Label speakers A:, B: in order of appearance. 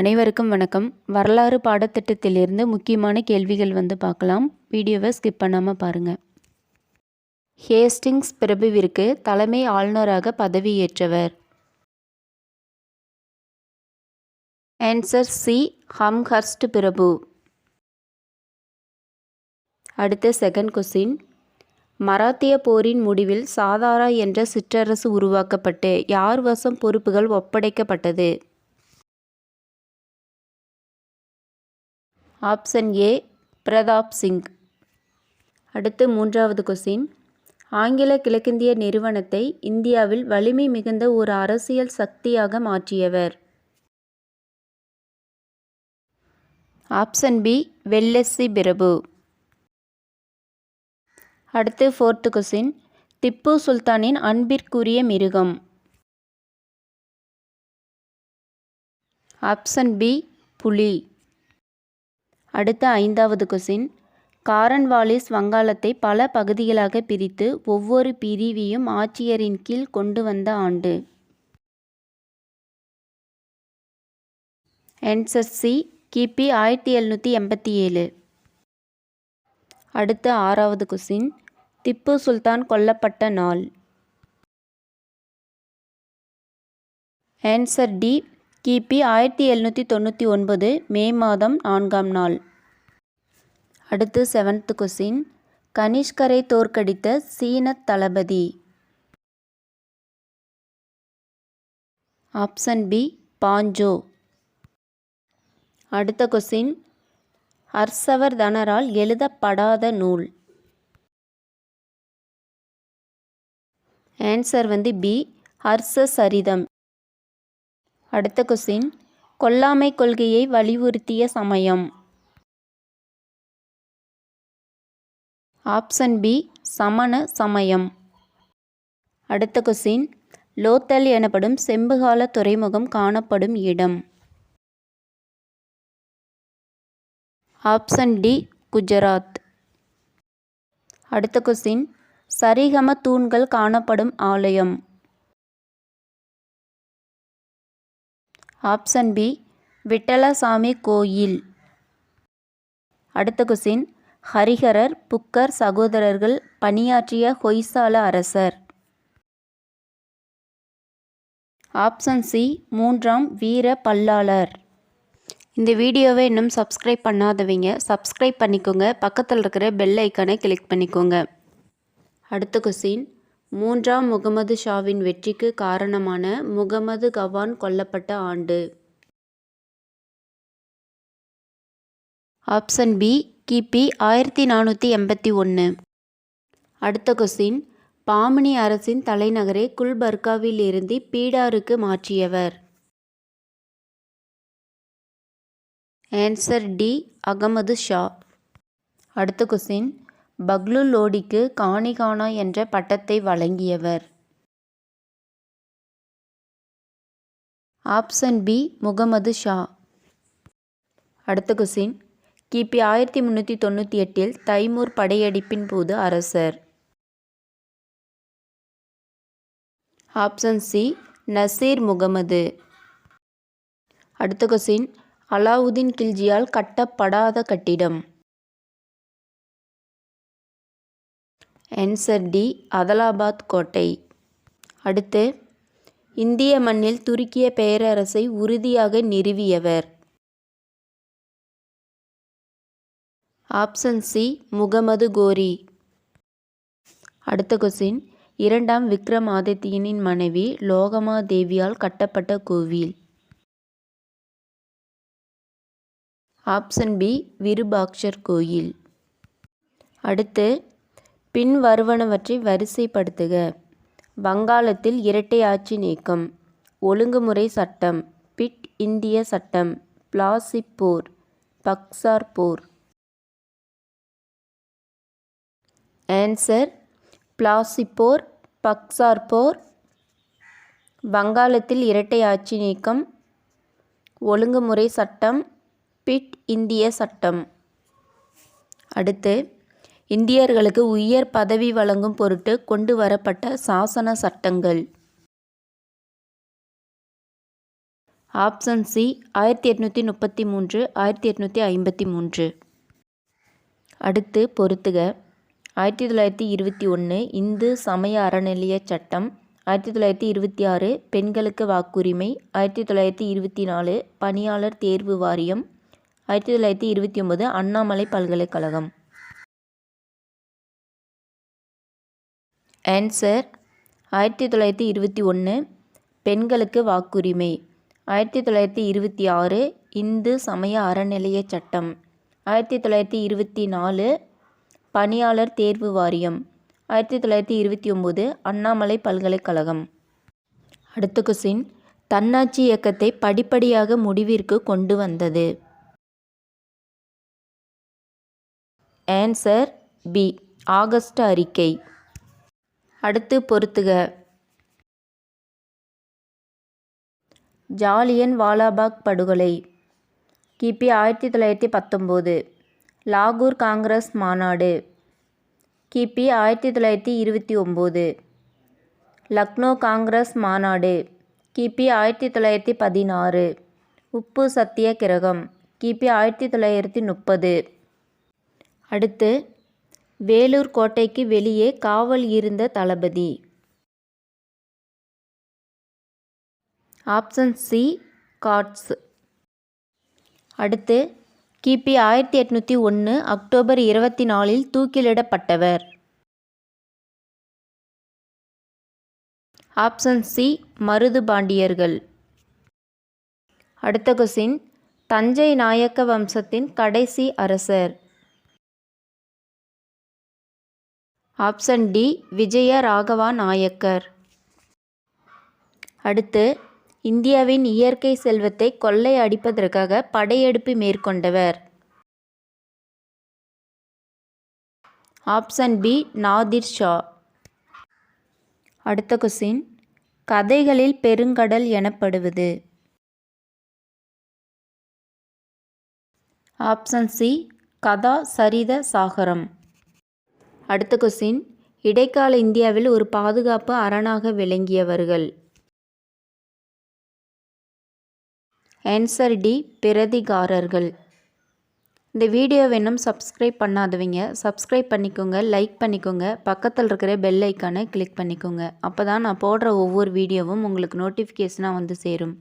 A: அனைவருக்கும் வணக்கம். வரலாறு பாடத்திட்டத்திலிருந்து முக்கியமான கேள்விகள் வந்து பார்க்கலாம். வீடியோவை ஸ்கிப் பண்ணாமல் பாருங்கள் ஹேஸ்டிங்ஸ் பிரபுவிற்கு தலைமை ஆளுநராக பதவியேற்றவர். Answer C. ஹம்ஹர்ஸ்ட் பிரபு. அடுத்த செகண்ட் கொஸ்டின் மராத்திய போரின் முடிவில் சாதாரா என்ற சிற்றரசு உருவாக்கப்பட்டு யார் வசம் பொறுப்புகள் ஒப்படைக்கப்பட்டது? Option A Pratap Singh. அடுத்து மூன்றாவது கொஸ்டின். ஆங்கில கிழக்கிந்திய நிறுவனத்தை இந்தியாவில் வலிமை மிகுந்த ஒரு அரசியல் சக்தியாக மாற்றியவர். ஆப்ஷன் பி வெல்லஸ்ஸி பிரபு. அடுத்து ஃபோர்த்து கொஸ்டின். திப்பு சுல்தானின் அன்பிற்குரிய மிருகம். ஆப்ஷன் பி புலி. அடுத்த ஐந்தாவது கொசின். காரன்வாலிஸ் வங்காளத்தை பல பகுதிகளாக பிரித்து ஒவ்வொரு பிரிவையும் ஆட்சியரின் கீழ் கொண்டு வந்த ஆண்டு. என்எஸ்சி கிபி ஆயிரத்தி எழுநூற்றி எண்பத்தி ஏழு. அடுத்த ஆறாவது குசின். திப்பு சுல்தான் கொல்லப்பட்ட நாள். ஆன்சர் டி கிபி ஆயிரத்தி எழுநூற்றி தொண்ணூற்றி ஒன்பது மே மாதம் நான்காம் நாள். அடுத்து செவன்த் கொஸ்டின் கனிஷ்கரை தோற்கடித்த சீன தளபதி. Option B பாஞ்சோ. அடுத்த கொஸ்டின் ஹர்ஷவர்தனரால் எழுதப்படாத நூல். ஆன்சர் வந்து பி ஹர்ஷ சரிதம் அடுத்த கொஸ்டின். கொல்லாமை கொள்கையை வலியுறுத்திய சமயம். ஆப்ஷன் பி சமண சமயம். அடுத்த கொஸ்டின். லோத்தல் எனப்படும் செம்புகால துறைமுகம் காணப்படும் இடம். Option D Gujarat. அடுத்த கொஸ்டின். சரிகம தூண்கள் காணப்படும் ஆலயம். ஆப்ஷன் பி விட்டலசாமி கோயில். அடுத்த கொஸ்டின் ஹரிஹரர் புக்கர் சகோதரர்கள் பணியாற்றிய ஹொய்சால அரசர். ஆப்ஷன் சி மூன்றாம் வீர பல்லாளர். இந்த வீடியோவை இன்னும் சப்ஸ்கிரைப் பண்ணாதவங்க சப்ஸ்கிரைப் பண்ணிக்கோங்க. பக்கத்தில் இருக்கிற பெல் ஐக்கானை கிளிக் பண்ணிக்கோங்க. அடுத்த கொஸ்டின் மூன்றாம் முகமது ஷாவின் வெற்றிக்கு காரணமான முகமது கவான் கொல்லப்பட்ட ஆண்டு. ஆப்ஷன் பி கிபி ஆயிரத்தி நானூற்றி எண்பத்தி ஒன்று அடுத்த கொஸ்டின் பாமினி அரசின் தலைநகரை குல்பர்காவில் இருந்து பீடாருக்கு மாற்றியவர். Answer D Ahmad Shah. அடுத்த கொஸ்டின் பக்லு லோடிக்கு கானிகானா என்ற பட்டத்தை வழங்கியவர். Option B Muhammad Shah. அடுத்த கொஸ்டின். கிபி ஆயிரத்தி முந்நூற்றி தொண்ணூற்றி எட்டில் தைமூர் படையெடுப்பின் போது அரசர். Option C Nasir Muhammad. அடுத்த கொஸ்டின். அலாவுதீன் கில்ஜியால் கட்டப்படாத கட்டிடம். ஆன்சர் டி அதலாபாத் கோட்டை. அடுத்து இந்திய மண்ணில் துருக்கிய பேரரசை உறுதியாக நிறுவியவர். ஆப்ஷன் சி முகமது கோரி. அடுத்த கொஸ்டின் இரண்டாம் விக்ரமாதித்யனின் மனைவி லோகமா தேவியால் கட்டப்பட்ட கோவில். ஆப்ஷன் பி விருபாக்ஷர் கோயில். அடுத்து பின்வருவனவற்றை வரிசைப்படுத்துக. வங்காளத்தில் இரட்டை ஆட்சி நீக்கம். ஒழுங்குமுறை சட்டம். பிட் இந்திய சட்டம். பிளாசிப் போர் பக்சார் போர் ஆன்சர். பிளாசிப்போர். பக்சார் போர் வங்காளத்தில் இரட்டை ஆட்சி நீக்கம். ஒழுங்குமுறை சட்டம். பிட் இந்திய சட்டம். அடுத்து இந்தியர்களுக்கு உயர் பதவி வழங்கும் பொருட்டு கொண்டு வரப்பட்ட சாசன சட்டங்கள். ஆப்ஷன் சி ஆயிரத்தி எட்நூற்றி முப்பத்தி மூன்று ஆயிரத்தி எட்நூற்றி ஐம்பத்தி மூன்று. அடுத்து பொறுத்துக ஆயிரத்தி தொள்ளாயிரத்தி இருபத்தி ஒன்று இந்து சமய அறநிலைய சட்டம். ஆயிரத்தி தொள்ளாயிரத்தி இருபத்தி ஆறு பெண்களுக்கு வாக்குரிமை. ஆயிரத்தி தொள்ளாயிரத்தி இருபத்தி நாலு பணியாளர் தேர்வு வாரியம். ஆயிரத்தி தொள்ளாயிரத்தி இருபத்தி ஒம்பது அண்ணாமலை பல்கலைக்கழகம். ஆன்சர் ஆயிரத்தி தொள்ளாயிரத்தி இருபத்தி ஒன்று பெண்களுக்கு வாக்குரிமை. ஆயிரத்தி தொள்ளாயிரத்தி இருபத்தி ஆறு. இந்து சமய அறநிலைய சட்டம். ஆயிரத்தி தொள்ளாயிரத்தி இருபத்தி நாலு. பணியாளர் தேர்வு வாரியம். ஆயிரத்தி தொள்ளாயிரத்தி இருபத்தி ஒம்பது. அண்ணாமலை பல்கலைக்கழகம். அடுத்த கொஸ்டின் தன்னாட்சி இயக்கத்தை படிப்படியாக முடிவிற்கு கொண்டு வந்தது. ஆன்சர் பி ஆகஸ்ட் அறிக்கை. அடுத்து பொறுத்துக. ஜாலியன் வாலாபாக் படுகொலை. கிபி ஆயிரத்தி தொள்ளாயிரத்தி பத்தொம்போது. லாகூர் காங்கிரஸ் மாநாடு. கிபி ஆயிரத்தி தொள்ளாயிரத்தி இருபத்தி ஒம்பது. லக்னோ காங்கிரஸ் மாநாடு. கிபி ஆயிரத்தி தொள்ளாயிரத்தி பதினாறு. உப்பு சத்தியகிரகம் கிபி ஆயிரத்தி தொள்ளாயிரத்தி முப்பது. அடுத்து வேலூர் கோட்டைக்கு வெளியே காவல் இருந்த தளபதி. ஆப்ஷன் சி காட்ஸ் அடுத்து கிபி ஆயிரத்தி எட்நூற்றி ஒன்று அக்டோபர் இருபத்தி நாலில் தூக்கிலிடப்பட்டவர். ஆப்ஷன் சி மருது பாண்டியர்கள். அடுத்த கொசின் தஞ்சை நாயக்க வம்சத்தின் கடைசி அரசர். Option D Vijaya Raghava Nayakar. அடுத்து இந்தியாவின் இயற்கை செல்வத்தை கொள்ளை அடிப்பதற்காக படையெடுப்பு மேற்கொண்டவர். Option B Nadir Shah. அடுத்த கொஸ்டின் கதைகளில் பெருங்கடல் எனப்படுவது. ஆப்ஷன் சி கதா சரித சாகரம். அடுத்த கொஸ்டின் இடைக்கால இந்தியாவில் ஒரு பாதுகாப்பு அரணாக விளங்கியவர்கள். ஆன்சர் டி பிரதிகாரர்கள். இந்த வீடியோ வேணும் சப்ஸ்கிரைப் பண்ணாதவங்க சப்ஸ்கிரைப் பண்ணிக்கோங்க லைக் பண்ணிக்கோங்க. பக்கத்தில் இருக்கிற பெல் ஐக்கானை கிளிக் பண்ணிக்கோங்க. அப்போ தான் நான் போடுற ஒவ்வொரு வீடியோவும் உங்களுக்கு நோட்டிஃபிகேஷனாக வந்து சேரும்.